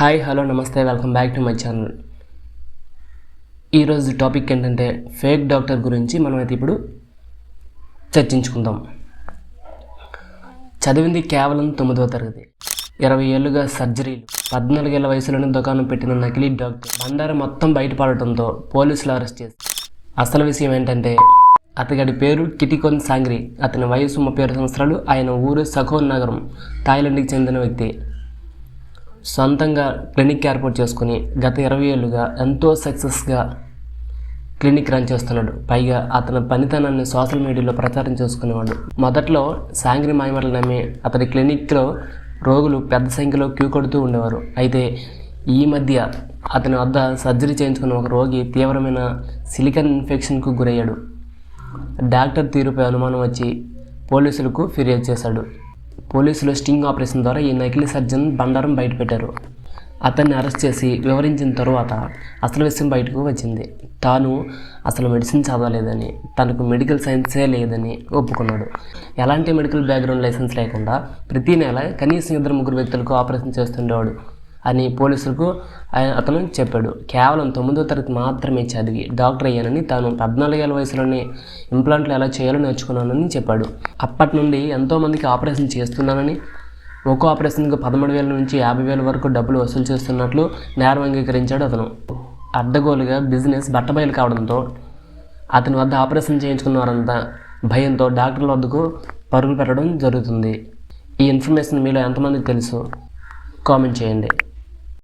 Hi hello నమస్తే welcome back to my channel ఈరోజు topic ఏంటంటే ఫేక్ డాక్టర్ గురించి మనమైతే ఇప్పుడు చర్చించుకుందాం. చదివింది కేవలం తొమ్మిదవ తరగతి. ఇరవై ఏళ్ళుగా సర్జరీలు పద్నాలుగేళ్ళ వయసులోనే దుకాణం పెట్టిన నకిలీ డాక్టర్ బండారం మొత్తం బయటపడటంతో పోలీసులు అరెస్ట్ చేసి అసలు విషయం ఏంటంటే అతగాడి పేరు కిటికొన్ సాంగ్రి. అతని వయసు ముప్పై ఆరు సంవత్సరాలు. ఆయన ఊరు సఖోన్ నగరం థాయిలాండ్కి చెందిన వ్యక్తి. సొంతంగా క్లినిక్ ఏర్పాటు చేసుకుని గత ఇరవై ఏళ్ళుగా ఎంతో సక్సెస్గా క్లినిక్ రన్ చేస్తున్నాడు. పైగా అతని పనితనాన్ని సోషల్ మీడియాలో ప్రచారం చేసుకునేవాడు. మొదట్లో సాంగ్రి మాయమాటలు నమ్మి అతని క్లినిక్లో రోగులు పెద్ద సంఖ్యలో క్యూ కొడుతూ ఉండేవారు. అయితే ఈ మధ్య అతని వద్ద సర్జరీ చేయించుకున్న ఒక రోగి తీవ్రమైన సిలికన్ ఇన్ఫెక్షన్కు గురయ్యాడు. డాక్టర్ తీరుపై అనుమానం వచ్చి పోలీసులకు ఫిర్యాదు చేశాడు. పోలీసులు స్టింగ్ ఆపరేషన్ ద్వారా ఈ నకిలీ సర్జన్ బండారం బయటపెట్టారు. అతన్ని అరెస్ట్ చేసి వివరించిన తరువాత అసలు విషయం బయటకు వచ్చింది. తాను అసలు మెడిసిన్ చదవలేదని తనకు మెడికల్ సైన్సే లేదని ఒప్పుకున్నాడు. ఎలాంటి మెడికల్ బ్యాక్గ్రౌండ్ లైసెన్స్ లేకుండా ప్రతి నెల కనీసం ఇద్దరు ముగ్గురు వ్యక్తులకు ఆపరేషన్ చేస్తుండేవాడు. అని పోలీసులకు ఆయన- అతను చెప్పాడు. కేవలం తొమ్మిదో తరగతి మాత్రమే చదివి డాక్టర్ అయ్యానని తాను పద్నాలుగేళ్ళ వయసులోనే ఇంప్లాంట్లు ఎలా చేయాలో నేర్చుకున్నానని చెప్పాడు. అప్పటి నుండి ఎంతోమందికి ఆపరేషన్ చేస్తున్నానని ఒక్కో ఆపరేషన్కి పదమూడు వేల నుంచి యాభై వేల వరకు డబ్బులు వసూలు చేస్తున్నట్లు నేరం అంగీకరించాడు అతను. అడ్డగోలుగా బిజినెస్ బట్టబయలు కావడంతో అతని వద్ద ఆపరేషన్ చేయించుకున్న వారంతా భయంతో డాక్టర్ల వద్దకు పరుగులు పెట్టడం జరుగుతుంది. ఈ ఇన్ఫర్మేషన్ మీలో ఎంతమందికి తెలుసు? కామెంట్ చేయండి.